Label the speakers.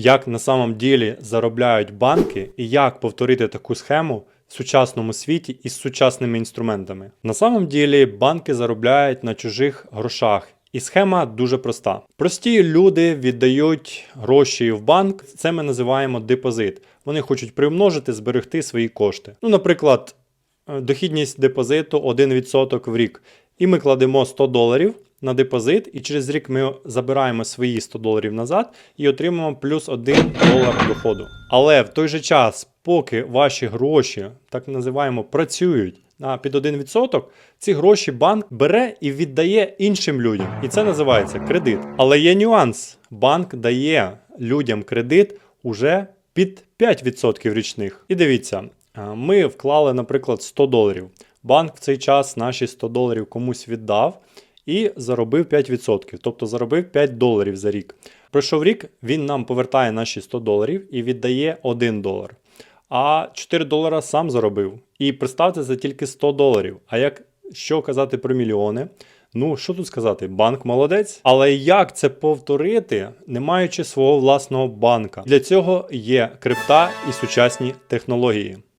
Speaker 1: як на самом ділі заробляють банки і як повторити таку схему в сучасному світі із сучасними інструментами. На самом ділі банки заробляють на чужих грошах. І схема дуже проста. Прості люди віддають гроші в банк, це ми називаємо депозит. Вони хочуть примножити, зберегти свої кошти. Ну, наприклад, е, дохідність депозиту 1% в рік. І ми кладемо 100 доларів на депозит, і через рік ми забираємо свої 100 доларів назад і отримуємо плюс 1 долар доходу. Але в той же час, поки ваші гроші, так називаємо, працюють на під 1%, ці гроші банк бере і віддає іншим людям. І це називається кредит. Але є нюанс: банк дає людям кредит уже під 5% річних. І дивіться, е, ми вклали, наприклад, 100 доларів. Банк в цей час наші 100 доларів комусь віддав і заробив 5%, тобто заробив 5 доларів за рік. Пройшов рік, він нам повертає наші 100 доларів і віддає 1 долар. А 4 долара сам заробив. І представте, це тільки 100 доларів. А як що казати про мільйони? Ну, що тут сказати, банк молодець. Але як це повторити, не маючи свого власного банка? Для цього є крипта і сучасні технології.